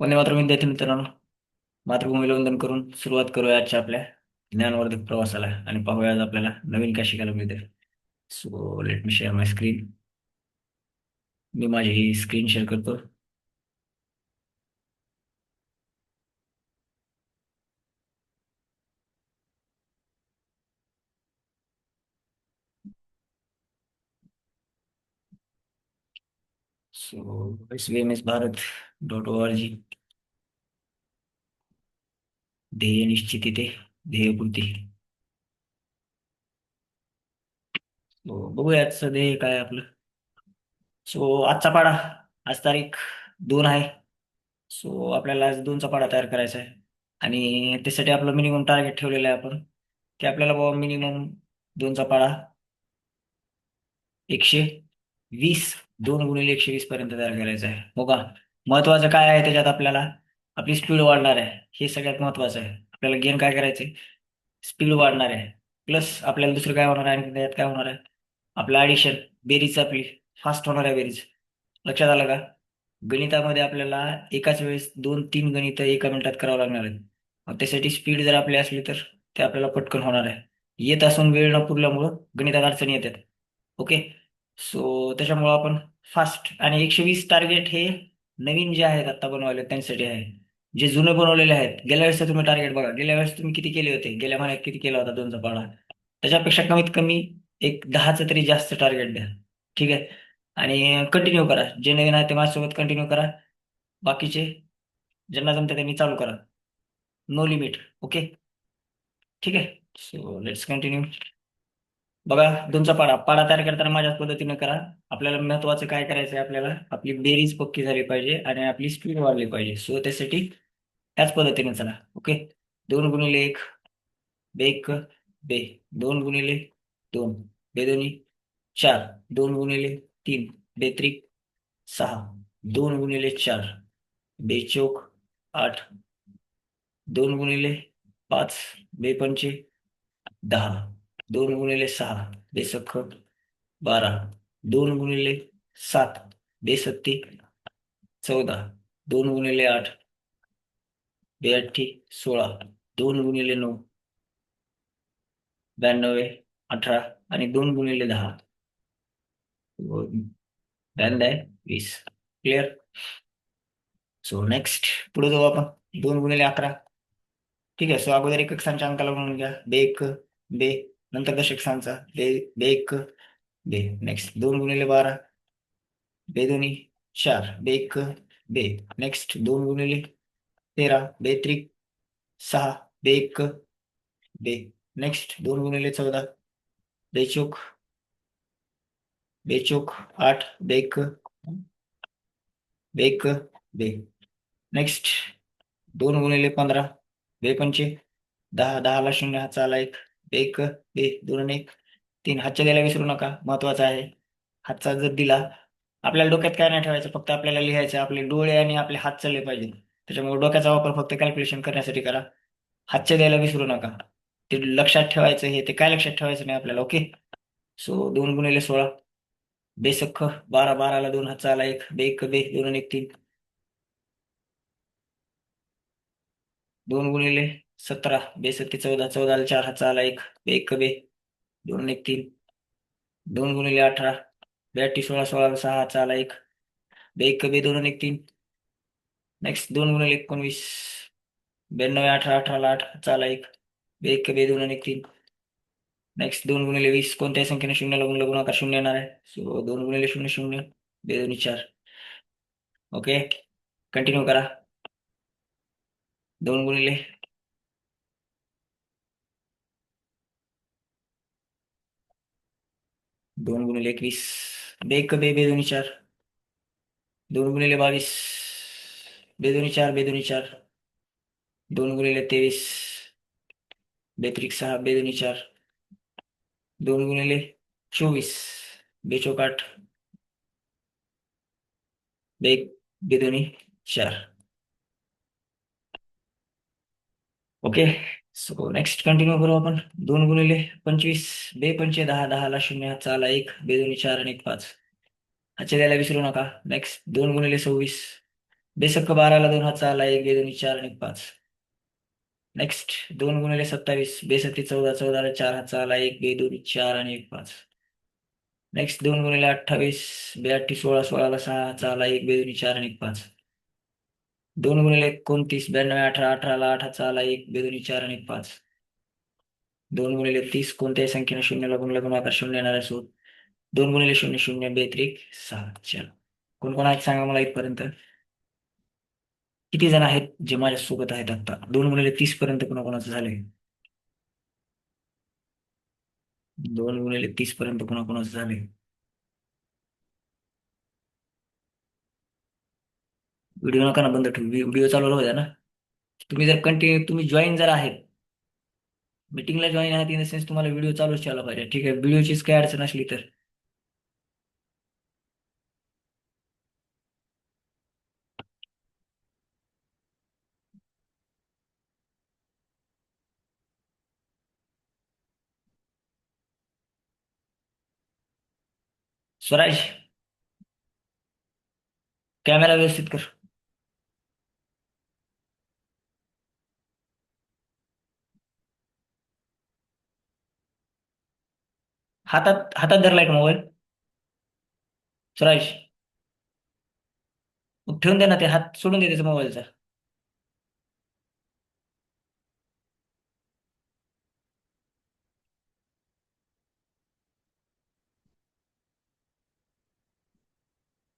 वंदे मातरम विद्यार्थी मित्रांनो मातृभूमीला वंदन करून सुरुवात करूया आजच्या आपल्या ज्ञानवर्धक प्रवासाला आणि पाहूया आज आपल्याला नवीन काय शिकायला मिळते so let me share my screen मी माझी ही स्क्रीन शेअर करतो. So S V M S Bharat dot O ध्येय निश्चिती ध्येयपूर्ती सो बघूया आजचं ध्येय काय आपलं. सो आजचा पाडा आज तारीख दोन आहे. सो आपल्याला आज दोनचा पाडा तयार करायचा आहे. आणि त्यासाठी आपलं मिनिमम टार्गेट ठेवलेलं आहे आपण. की आपल्याला बाबा मिनिमम दोनचा पाडा एकशे वीस दोन गुणिले एकशे वीस पर्यंत तयार करायचं आहे. हो का? महत्वाचं काय आहे त्याच्यात आपल्याला? आपली स्पीड वाढणार आहे. हे सगळ्यात महत्वाचं आहे. आपल्याला गेन काय करायचंय स्पीड वाढणार आहे. प्लस आपल्याला दुसरं काय होणार आहे? आणि त्याच्यात काय होणार आहे? आपलं ॲडिशन बेरीज आपली. फास्ट होणार आहे बेरीज. लक्षात आलं का? गणितामध्ये आपल्याला एकाच वेळेस दोन तीन गणित एका मिनिटात करावं लागणार आहेत. मग त्यासाठी स्पीड जर आपली असली तर ते आपल्याला पटकन होणार आहे. येत असून वेळ न पुरल्यामुळं गणितात अडचणी येतात. ओके सो त्याच्यामुळं आपण फास्ट आणि एकशे वीस टार्गेट हे नवीन जे आहेत आता बनवले त्यांच्यासाठी आहे. जे जुने बनवलेले आहेत गेल्या वेळेस तुम्ही टार्गेट बघा. गेल्या वेळेस तुम्ही किती केले होते? गेल्या महिन्यात किती केला होता दोनचा पाडा? त्याच्यापेक्षा कमीत कमी एक दहाचं तरी जास्त टार्गेट द्या. ठीक आहे? आणि कंटिन्यू करा. जे नवीन आहे ते माझ्यासोबत कंटिन्यू करा. बाकीचे ज्यांना जमते त्यांनी चालू करा. नो लिमिट ओके ठीक आहे? सो लेट्स कंटिन्यू बघा दोनचा पाडा. पाडा तयार करताना माझ्याच पद्धतीने करा. आपल्याला महत्वाचं काय करायचं आहे आपल्याला? आपली बेरीज पक्की झाली पाहिजे आणि आपली स्पीड वाढली पाहिजे. सो त्यासाठी त्याच पद्धतीने चला. ओके दोन गुणिले एक. बेक बे. दोन गुणिले दोन. बेदोनी चार. दोन गुणिले तीन. बेत्रिक सहा. दोन गुणिले चार. बेचोक आठ. दोन गुणिले पाच. बेपंचे दहा. दोन गुणिले सहा बेसख्ख बारा. दोन गुणिले सात बेसत्ती चौदा. दोन गुणिले आठ बेअठ्ठी सोळा. दोन गुणिले नऊ ब्याण्णवे अठरा आणि दोन गुणिले दहा. ब्याण्णव वीस क्लिअर सो नेक्स्ट पुढे जाऊ आपण. दोन गुणिले अकरा. ठीक आहे. सो अगोदर एक संख्या अंकाला म्हणून घ्या. बे एक बे नंतर दशक सांचा बे बे एक बे नेक्स्ट दोन गुणिले बारा. बे दोन्ही चार. बे एक बे नेक्स्ट दोन गुणिले तेरा. बे त्रिक सहा. बे एक बे नेक्स्ट दोन गुणिले चौदा. बेचोक बेचोक आठ. बेक बेक बे नेक्स्ट दोन गुणिले पंधरा. बे पंचे. दहा दहाला शून्य हा चाला एक. एक बे दोन एक. तीन हातच्या द्यायला विसरू नका. महत्त्वाचा आहे. हातचा जर दिला आपल्याला डोक्यात काय नाही ठेवायचं फक्त आपल्याला लिहायचं आपले डोळे आणि आपले हात चालले पाहिजे त्याच्यामुळे डोक्याचा वापर फक्त कॅल्क्युलेशन करण्यासाठी करा. हातच्या द्यायला विसरू नका. ते लक्षात ठेवायचं हे ते काय लक्षात ठेवायचं नाही आपल्याला ओके सो दोन गुणिले सोळा. बेसख बारा बाराला दोन हातचा आला एक. बे एक बे दोन एक तीन. दोन गुणिले सतरा बेसत्ती चौदा चौदाला चार हातचा आला एक बे एक बे दोन एक तीन. दोन गुणिले अठरा ब्याऐंशी सोळा सोळाला सहा हातचा आला एक. बे एक बे दोन एक तीन. नेक्स्ट दोन गुणिले एकोणवीस ब्याण्णव अठरा अठराला आठ हातचा आला एक. बे एक बे दोन एक तीन. नेक्स्ट दोन गुणिले वीस कोणत्याही संख्येने शून्य लागून गुणाकार शून्य येणार आहे. सो दोन गुणिले शून्य शून्य बे दोन्ही चार. ओके कंटिन्यू करा. दोन गुणिले दोन गुणिले एकवीस. बे एक बे बे दोन्ही चार. दोन गुणिले बावीस. बे दोन्ही चार बे दोन्ही चार. दोन गुणिले तेवीस. बेत्रिक सहा बे दोन्ही चार. दोन गुणिले चोवीस. बेचोक आठ. बे एक बे दोन्ही चार. ओके? सो नेक्स्ट कंटिन्यू करू आपण. दोन गुणिले पंचवीस. बे पंचे दहा. दहाला शून्य. चाला एक. बे दोन्ही चार आणि एक पाच. हातचे द्यायला विसरू नका. नेक्स्ट दोन गुणिले सव्वीस. बेसक्क बाराला दोन. हात चाला एक. बे दोन्ही चार आणि एक पाच. नेक्स्ट दोन गुणिले सत्तावीस. बेसत्ती चौदा. चौदाला चार. हात चाला एक. बे दोन्ही चार आणि एक पाच. नेक्स्ट दोन गुणिले अठ्ठावीस. बे अठ्ठी सोळा. सोळाला सहा. चाला एक. बे दोन्ही चार आणि एक पाच. दोन गुणिले एकोणतीस ब्याण्णव अठरा अठराला आठ आला एक बेदोनी चार आणि पाच. दोन गुणिले तीस कोणत्याही संख्येने शून्यला गुणला गुणाकार शून्य येणार असो दोन गुणिले शून्य शून्य बेत्रिक सहा. चल. कोण कोण आहेत सांगा मला इथपर्यंत? किती जण आहेत जे माझ्या सोबत आहेत आता? दोन गुणिले तीस पर्यंत कोणाकोणाचं झालंय? दोन गुणिले तीस पर्यंत कोणाकोणाचं झालंय? व्हिडिओ नका ना बंद ठेवू. व्हिडिओ चालू राहू ना. तुम्ही जर कंटिन्यू तुम्ही जॉईन जर आहेत मीटिंगला जॉईन आहात इन द सेन्स तुम्हाला व्हिडिओ चालूच ठेवायला पाहिजे. ठीक आहे व्हिडिओचीच काही अडचण असली तर. स्वराज कॅमेरा व्यवस्थित कर. हातात हातात धरलाय का मोबाईल. स्वराज मग ठेवून दे ना ते हात सोडून दे त्याचा मोबाईलचा.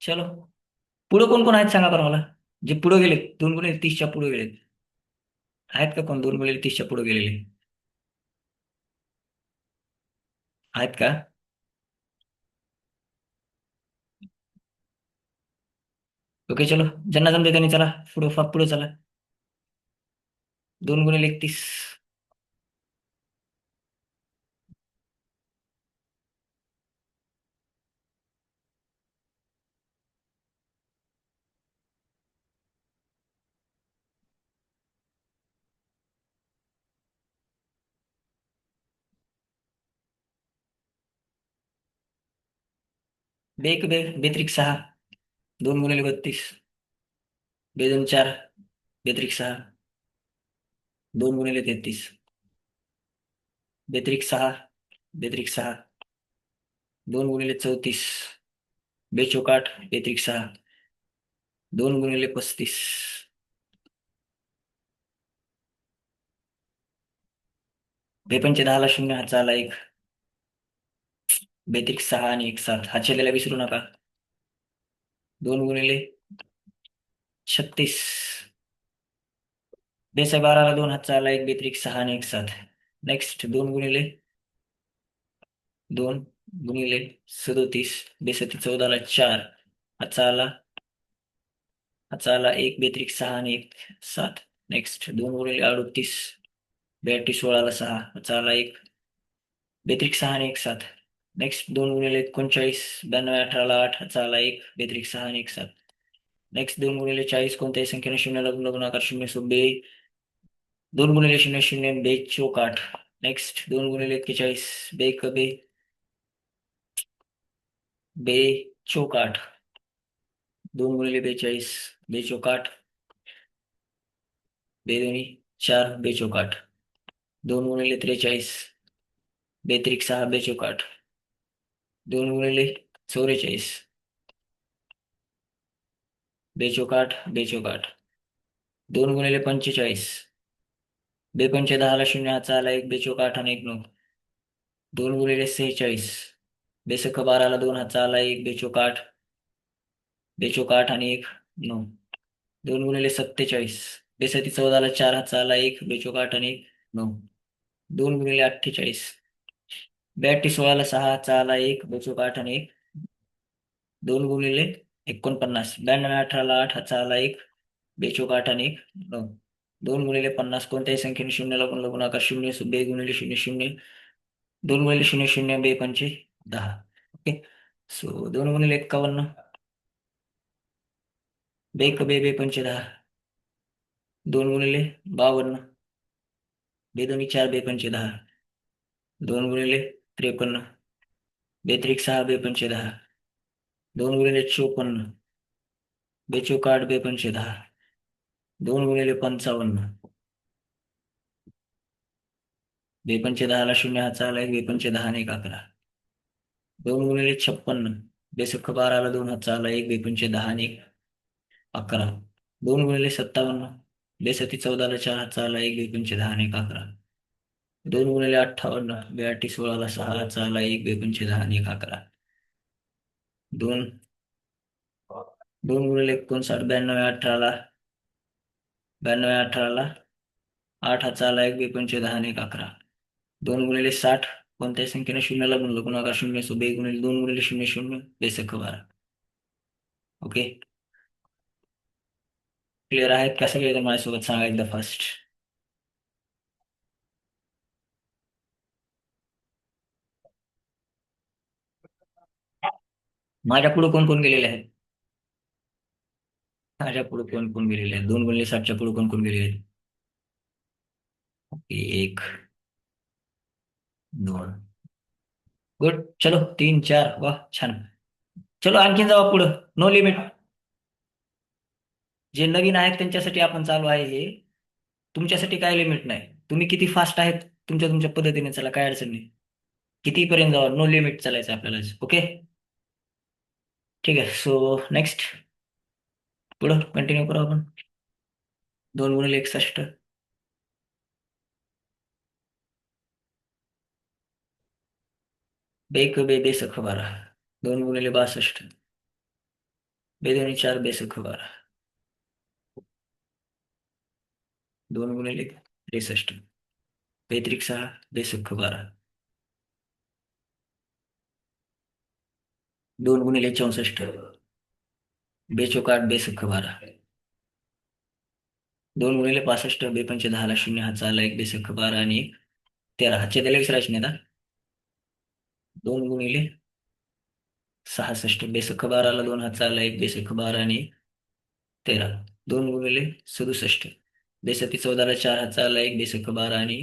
चलो. पुढे कोण कोण आहेत सांगा बरं मला. जे पुढे गेलेत दोन गुणिले तीसच्या पुढे गेलेत. आहेत का कोण दोन गुणिले तीसच्या पुढे गेलेले? आहेत का ओके चलो ज्यांना जमते त्यांनी चला पुढे फार पुढे चला दोन गुणिले एकतीस बेक बे बेत्रिक सहा. दोन गुणिले बत्तीस. बेदोन चार बेत्रिक सहा. दोन गुणिले तेहतीस. बेत्रिक सहा बेत्रिक सहा. दोन गुणिले चौतीस. बेचोकाठ बेत्रिक सहा. दोन गुणिले पस्तीस. बेपंचे दहाला शून्य हातचा आला एक. बेत्रिक सहा आणि एक सात. हा छेदेला विसरू नका. दोन गुणिले छत्तीस. बेसा बाराला दोन हातचा आला एक बेत्रिक सहा आणि एक सात. नेक्स्ट दोन गुणिले दोन गुणिले सदोतीस. बेसती चौदाला चार. हातचा आला हातचा आला एक बेत्रिक सहा आणि एक सात. नेक्स्ट दोन गुणिले अडोतीस. बेअठी सोळाला सहा. हातचा आला एक बेत्रिक सहा आणि एक सात. नेक्स्ट दोन गुणिले एकोणचाळीस ब्याण्णव अठराला आठ चाला एक बेत्रिक सहा आणि एक सात. नेक्स्ट दोन गुणिले चाळीस कोणत्याही संख्येने शून्य गुणाकार शून्य सो बे दोन गुणिले शून्य शून्य बे चोक आठ. नेक्स्ट दोन गुणिले एक्केचाळीस बे क बे. बे चोक आठ. दोन गुणिले बेचाळीस बे चोक आठ. बे दोन्ही चार बे चोक आठ. दोन गुणिले त्रेचाळीस बेत्रिक सहा बे चोक आठ. दोन गुणिले चौवेचाळीस बेचोक आठ बेचोक आठ दोन गुणिले पंचेचाळीस. बेपंचे दहाला शून्य हाचा आला एक बेचोक आठ आणि एक नऊ. दोन गुणिले सेहेचाळीस. बेसक बाराला दोन हातचा आला एक बेचोक आठ बेचोक आठ आणि एक नऊ. दोन गुणिले सत्तेचाळीस. बेसती चौदाला चार हातचा आला एक बेचोक आठ आणि एक नऊ. दोन गुणिले अठ्ठेचाळीस. ब्याऐंशी सोळाला सहा हातचा एक बेचूक आठ आणि एक. दोन गुणिले एकोणपन्नास. ब्याण्णव अठराला आठ हातचा एक बेचूक आठ आणि एक. नऊ दोन गुणिले पन्नास कोणत्याही संख्येने शून्यला गुणला गुणाकार शून्य बे गुणिले शून्य शून्य. दोन गुणिले शून्य शून्य बे पंचे दहा. ओके? सो दोन गुणिले एक्कावन्न. बे क बे बे पंचे दहा. दोन गुणिले बावन्न. बे दोन्ही चार बे पंचे दहा. दोन गुणिले त्रेपन्न बेत्रिक सहा बेपंचे दहा दोन गुणिले चोपन्न बेचोक आठ बेपंचे दहा दोन गुणिले पंचावन्न. बेपंचे दहाला शून्य हा आला एक बेपंचे दहा आणि एक अकरा. दोन गुणिले छप्पन्न बेसख्ख बाराला दोन हा आला एक बेपंचे दहा आणि एक अकरा. दोन गुणिले सत्तावन्न बेसती चौदाला चार हा आला एक बेपंचे दहा आणि एक अकरा. दोन गुणिले अठ्ठावन्न बेआठी सोळाला सहा हातचा एक बेपंचे दहा आणि एक अकरा. दोन. दोन गुणिले एकोणसाठ ब्याण्णव अठराला. ब्याण्णव अठराला. आठ हातचा एक बेपंचे दहा आणि एक अकरा. दोन गुणिले साठ कोणत्याही संख्येने शून्याला गुणलं गुणाकार शून्य सो बे गुणिले दोन गुणिले शून्य शून्य बेसख बारा ओके? क्लिअर आहेत का सगळे? माझ्यासोबत सांगा एकदा फर्स्ट माझ्या पुढे कोण कोण गेलेले आहेत? माझ्या पुढे कोण कोण गेलेले आहेत? दोन गुणले सातच्या पुढे कोण कोण गेलेले आहेत? एक दोन. गुड. चलो तीन चार. वा छान. चलो आणखीन जावा पुढं. नो लिमिट जे नवीन आहेत त्यांच्यासाठी आपण चालू आहे हे. तुमच्यासाठी काय लिमिट नाही. तुम्ही किती फास्ट आहेत तुमच्या तुमच्या पद्धतीने चला काय अडचण नाही. कितीपर्यंत जावा? नो लिमिट चालायचं आपल्याला. ओके? ठीक आहे. सो नेक्स्ट पुढं कंटिन्यू करू आपण. दोन गुणिले एकसष्ट बेक बे बेसख बारा. दोन गुणिले बासष्ट. बेदोनी चार बेसख बारा. दोन गुणिले त्रेसष्ट. बेत्रिक सहा बेसख बारा. दोन गुणिले चौसष्ट. बेचोक आठ बेसख बारा दोन गुणिले पासष्ट बेपंच दहाला शून्य हा चाला एक बेसख बारा आणि एक तेरा. हातचे त्याला विसरायचे नाही दोन गुणिले सहासष्ट बेसख बाराला दोन हात चालला एक बेसख बारा आणि एक तेरा. दोन गुणिले सदुसष्ट बेसती चौदाला चार हात चालला एक बेसख बारा आणि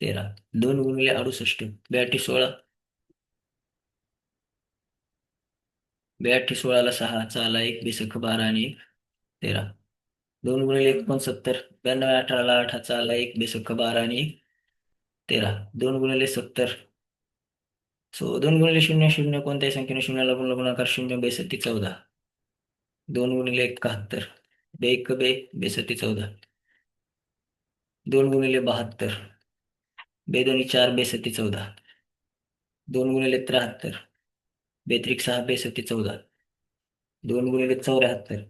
तेरा. दोन गुणिले अडुसष्ट बेआठी सोळा. बेआठी सोळाला सहा हात चालला एक बेसख बारा आणि एक तेरा. दोन गुणिले एकोणसत्तर ब्याण्णव अठराला आठ चाला एक बेसख बारा आणि एक तेरा. दोन गुणिले सत्तर. सो दोन गुणिले शून्य शून्य कोणत्याही संख्येने शून्याला गुणला गुणाकार शून्य बेसत्ती चौदा. दोन गुणिले एकाहत्तर. बे एक बे बेसत्ती चौदा. दोन गुणिले बहात्तर. बे दोन्ही चार बेसत्ती चौदा. दोन गुणिले त्र्याहत्तर. बेत्रिक सहा बेसष्टी चौदा. दोन गुणिले चौऱ्याहत्तर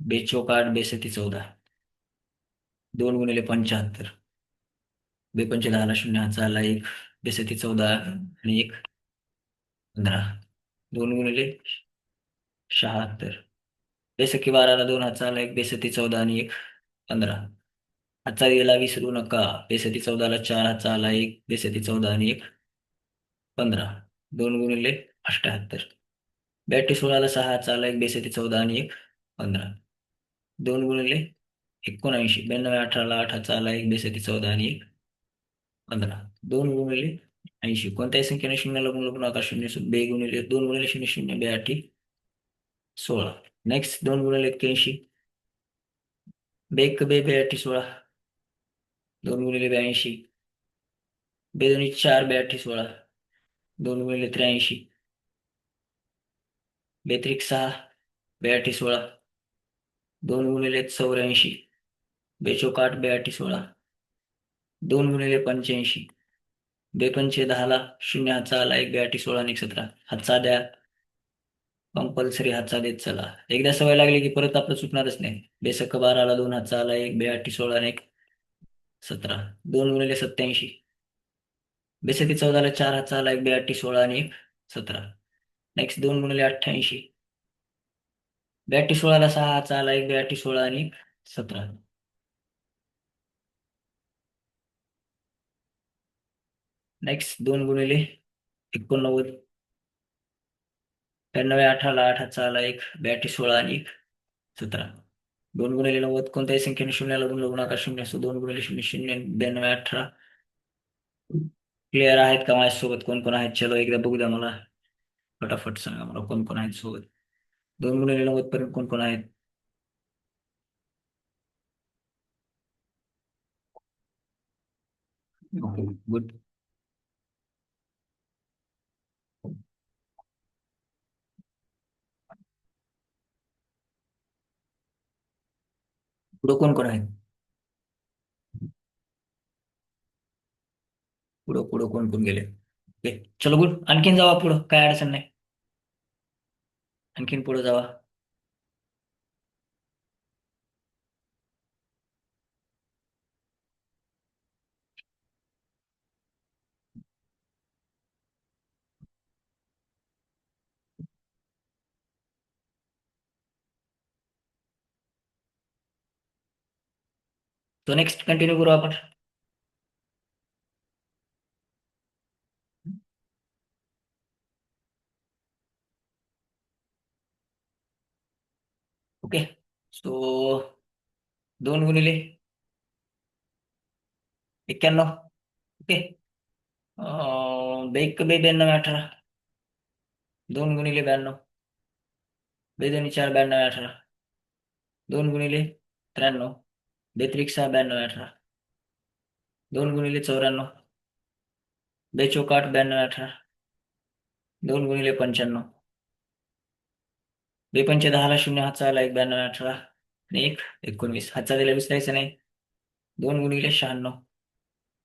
बेचोक आठ बेसष्टी चौदा. दोन गुणिले पंच्याहत्तर. बेपंच दहाला शून्य हाचा आला एक बेसती चौदा आणि एक पंधरा. दोन गुणिले शहात्तर. बेसकी बाराला दोन हाचा आला एक बेसती चौदा आणि एक पंधरा. हातचा गेला विसरू नका. बेसती चौदाला चार हातचा आला एक बेसती चौदा आणि एक पंधरा. दोन गुणिले अठ्याहत्तर. बॅटी सोळाला सहा हातचा आला एक बेसती चौदा आणि एक पंधरा. दोन गुणिले एकोणऐंशी. ब्याण्णव अठराला आठ हातचा आला एक बेसती चौदा आणि एक पंधरा. दोन गुणिले ऐंशी. कोणत्याही संख्येने शून्याला गुणलं गुणाकार शून्य बे गुणिले दोन गुणिले शून्य शून्य बे आठी सोळा. नेक्स्ट दोन गुणिले एक्क्याऐंशी. बेक बे बे आठी सोळा. दोन गुणिले ब्याऐंशी. बेदोनी चार बे सोळा. दोन गुणिले त्र्याऐंशी. बेत्रिक सहा बे सोळा. दोन गुणिले चौऱ्याऐंशी. बेचोक आठ सोळा. दोन गुणिले पंच्याऐंशी. बेपंचे दहाला शून्य हातचा आला एक बेआठी सोळा आणि एक सतरा. हातचा द्या. कंपल्सरी हातचा देत चला. एकदा सवय लागली की परत आपलं चुकणारच नाही. बेसक्क बाराला दोन हातचा आला एक बेआठी सोळा आणि एक सतरा. दोन गुणिले सत्याऐंशी बेसकी चौदाला चार हातचा आला एक बेआठी सोळा आणि एक सतरा. नेक्स्ट दोन गुणिले अठ्ठ्याऐंशी. बेआठी सोळाला सहा हातचा आला एक बेआठी सोळा आणि एक सतरा. नेक्स्ट दोन गुणिले एकोणनव्वद. त्र्याण्णव अठराला आठ हातचा आला एक ब्याऐंशी सोळा आणि एक सतरा. दोन गुणिले नव्वद कोणत्याही संख्येने शून्याला गुणलं गुणाकार शून्य असतो दोन गुणिले शून्य शून्य ब्याण्णव अठरा. क्लिअर आहेत का माझ्यासोबत? कोण कोण आहेत? चलो एकदा बघू द्या मला. फटाफट सांगा मला कोण कोण आहेत सोबत. दोन गुणिले नव्वद पर्यंत कोण कोण आहेत? ओके गुड पुढं कोण कोण आहेत? पुढं पुढं कोण कोण गेले? ओके चलो बोल. आणखीन जावा पुढं. काय अडचण नाही. आणखीन पुढं जावा. तो नेक्स्ट कंटिन्यू करू आपण. ओके सो दोन गुणिले एक्क्याण्णव ओके बेक बे ब्याण्णव अठरा. दोन गुणिले ब्याण्णव. बे दोन्ही चार ब्याण्णव अठरा. दोन गुणिले त्र्याण्णव. बेत्रिक सहा ब्याण्णव अठरा. दोन गुणिले चौऱ्याण्णव. बेचोक आठ ब्याण्णव अठरा. दोन गुणिले पंच्याण्णव. बेपंच दहाला शून्य हातचा आला एक ब्याण्णव अठरा. आणि एक एकोणवीस. हातचा दिला विसरायचं नाही दोन गुणिले शहाण्णव.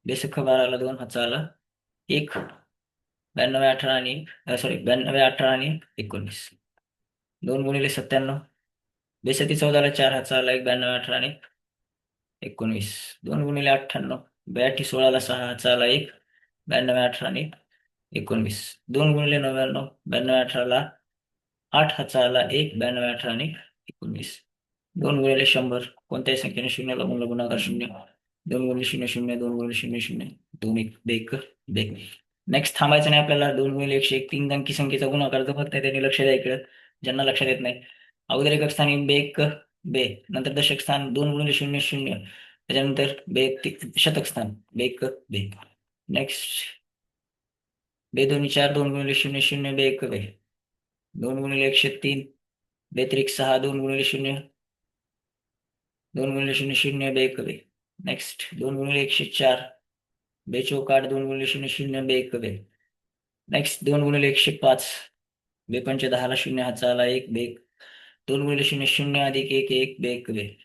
बेसख बाराला दोन हातचा आला एक ब्याण्णव अठरा आणि सॉरी ब्याण्णव अठरा आणि एकोणवीस. दोन गुणिले सत्त्याण्णव. बेसती चौदाला चार हातचा आला एक ब्याण्णव अठरा आणि एकोणवीस दोन गुणिले अठ्ठ्याण्णव. ब्याऐंशी सोळाला सहा हातचा एक ब्याण्णव अठरा एकोणवीस. दोन गुणिले नव्याण्णव ब्याण्णव अठराला आठ हातचा एक ब्याण्णव अठराने एकोणवीस. दोन गुणिले शंभर कोणत्याही संख्येने शून्याला गुणला गुणाकार शून्य. दोन गुणिले शून्य शून्य दोन गुणिले शून्य शून्य. दोन एक बेक बेक नेक्स्ट थांबायचं नाही आपल्याला. दोन गुणिले एकशे एक तीन अंकी संख्येचा गुणाकार जर फक्त त्यांनी लक्ष द्या इकडे. ज्यांना लक्षात येत नाही. अगोदर एक स्थानी बेक बे नंतर दशक स्थान दोन गुणिले शून्य शून्य. त्याच्यानंतर बे शतक स्थान बेक बे नेक्स्ट बे दोन्ही चार दोन गुणिले शून्य शून्य बेक बे दोन गुणिले एकशे तीन बेत्रिक सहा दोन गुणिले शून्य. दोन गुणिले शून्य शून्य बेक बे नेक्स्ट दोन गुणिले एकशे चार बेचोक आठ दोन गुणिले शून्य शून्य बेक बे नेक्स्ट दोन गुणिले एकशे पाच. बे पंच दहाला शून्य हा चाला एक बेक दोन गुणिले शून्य शून्य अधिक एक एक बेक बे.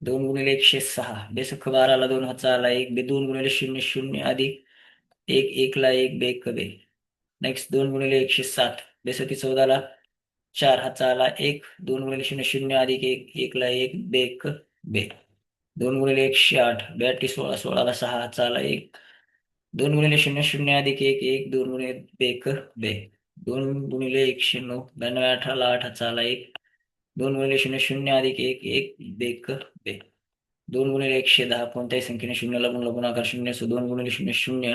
दोन गुणिले एकशे सहा. बेसख बाराला दोन हजारला आला एक बे दोन गुणिले शून्य शून्य अधिक एक एकला एक बेक बे. नेक्स्ट दोन गुणिले एकशे सात बेसती चौदाला चार हातचा आला एक. दोन गुणिले शून्य शून्य अधिक एक एकला एक बेक बे. दोन गुणिले एकशे आठ. बॅटी सोळा सोळाला सहा हातचा एक. दोन गुणिले शून्य शून्य अधिक एक एक. दोन गुणिले बेक बे. दोन गुणिले एकशे नऊ ब्याण्णव अठराला आठ चाला एक. दोन गुणिले शून्य शून्य अधिक एक एक बेक बे दोन गुणिले एकशे दहा कोणत्याही संख्येने शून्यला गुणला गुणाकार शून्य सो दोन गुणिले शून्य शून्य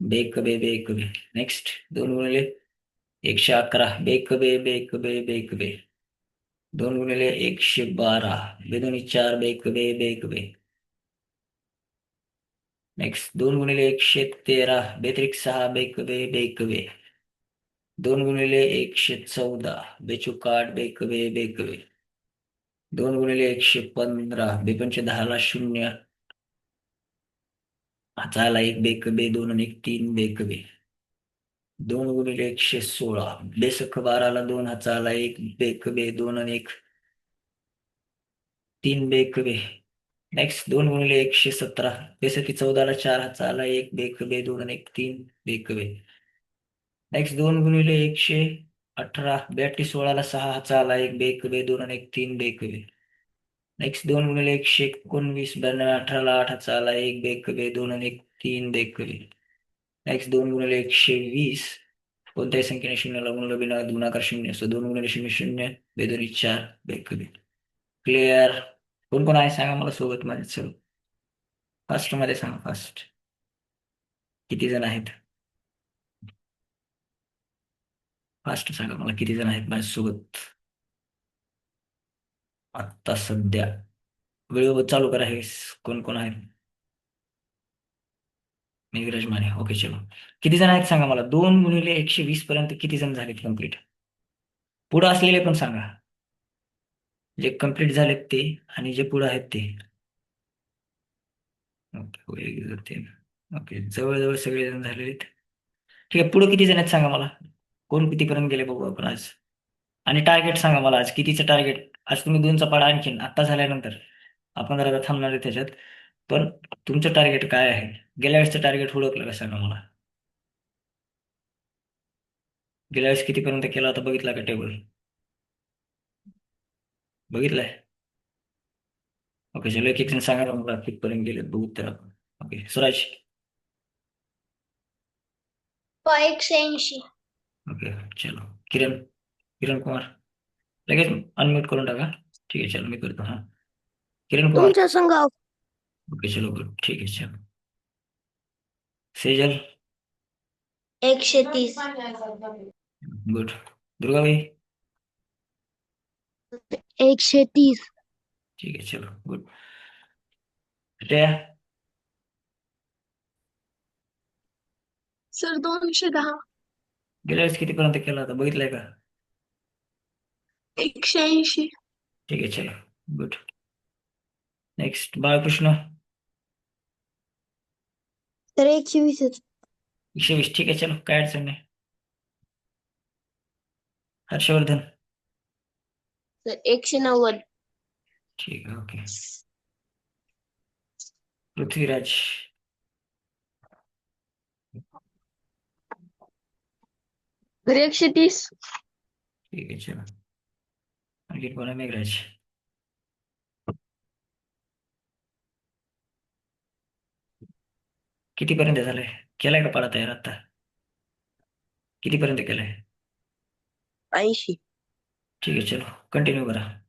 बेक बे बेक बे. नेक्स्ट दोन गुणिले एकशे अकरा बेक बे बेक बे बेक बे. दोन गुणिले एकशे बारा बेदोनी चार बेक बे बेक बे. नेक्स्ट दोन गुणिले एकशे तेरा बेत्रिक सहा बेक बे बेक बे. दोन गुणिले एकशे चौदा. बेचूक आठ बेक बे दोन गुणिले एकशे पंधरा. बेपंचे दहाला शून्य. हाताला एक बेक बे दोन आणि एक तीन बेकबे दोन गुणिले एकशे सोळा. बेसख बाराला दोन हाताला एक बेक बे दोन आणि एक तीन बेकबे नेक्स्ट दोन गुणिले एकशे सतरा. बेसखी चौदाला चार हाताला एक बेक बे दोन आणि एक तीन बेकबे नेक्स्ट दोन गुणिले एकशे अठरा ब्याऐंशी सोळाला सहा हाताला एक बेक बे दोन आणि एक तीन बेक बे. नेक्स्ट दोन गुणिले एकशे एकोणवीस ब्याण्णव अठराला आठ आला एक बेक बे दोन आणि एक तीन बेक बे. नेक्स्ट दोन गुणिले एकशे वीस कोणत्याही संख्येने शून्यला गुणलं बिना गुणाकार शून्य. असतो दोन गुणिले शून्य शून्य बेदोरी चार बेक बे. क्लिअर कोण कोण आहे? सांगा मला सोबत माझ्या सर्व फास्टमध्ये सांगा फास्ट किती जण आहेत? फास्ट सांगा मला किती जण आहेत माझ्यासोबत? आत्ता सध्या. व्हिडिओ चालू करा हे. कोण कोण आहेत? मेघराज माने. ओके चलो. किती जण आहेत सांगा मला? दोन गुणिले एकशे वीस पर्यंत किती जण झालेत कंप्लीट पुढं असलेले पण सांगा. जे कंप्लीट झालेत ते आणि जे पुढं आहेत ते. ओके हो, ओके जवळजवळ सगळे जण झालेले ठीक आहे पुढं किती जण आहेत सांगा मला? कोण कितीपर्यंत गेले बघू आपण आज? आणि टार्गेट सांगा मला आज कितीचं टार्गेट आज तुम्ही दोनचा पाडा आणखीन आत्ता झाल्यानंतर. आपण जरा थांबणार आहे त्याच्यात. पण तुमचं टार्गेट काय आहे? गेल्या वेळेसचं टार्गेट ओळखलं का सांगा मला? गेल्या वेळेस कितीपर्यंत केला होता बघितला का टेबल बघितलंय? ओके चलो एक एक सांगा मला कितपर्यंत गेले बघू तर आपण. ओके सुराज. हो, एकशे ऐंशी. ओके चलो। किरण किरण कुमार। लगेच अनम्यूट करून टाका। ठीक आहे चलो मी करतो हाँ। किरण कुमार। तुमच्या संघावर ओके चलो गुड ठीक आहे चलो। सेजल एकशे तीस। गुड दुर्गाबाई एकशे तीस। ठीक आहे चलो गुड श्रेया सर दोनशे दहा। गेल्या वेळेस कितीपर्यंत केला होता? बघितलंय का? एकशे ऐंशी. ठीक आहे चलो. Good next Balkrishna? तर एकशे वीस एकशे वीस. ठीक आहे चलो. काय अडचण नाही. हर्षवर्धन? तर एकशे नव्वद. ठीक आहे ओके. पृथ्वीराज? तर एकशे तीस ठीक आहे चलो. आणखी कोण मेघराज. कितीपर्यंत झालंय? केलाय का पाडा तयार आता? कितीपर्यंत केलाय? ऐंशी. ठीक आहे चलो. कंटिन्यू करा.